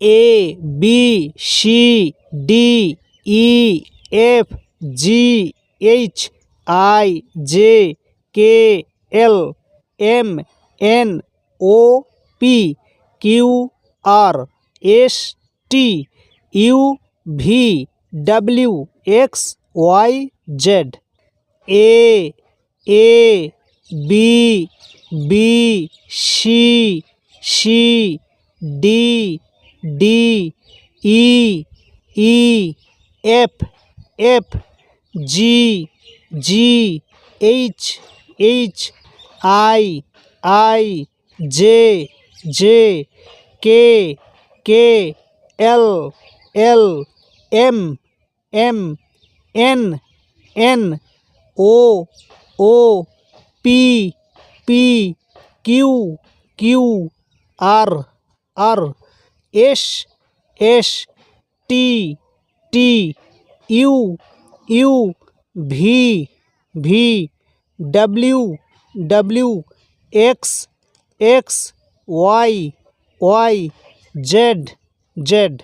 A B C D E F G H I J K L M N O P Q R S T U V W X Y Z A A B B C C D D E E F F G G H H I I J J K K L L M M N N O O P P Q Q R R S S, T T, U U, V V, W W, X X, Y Y, Z Z.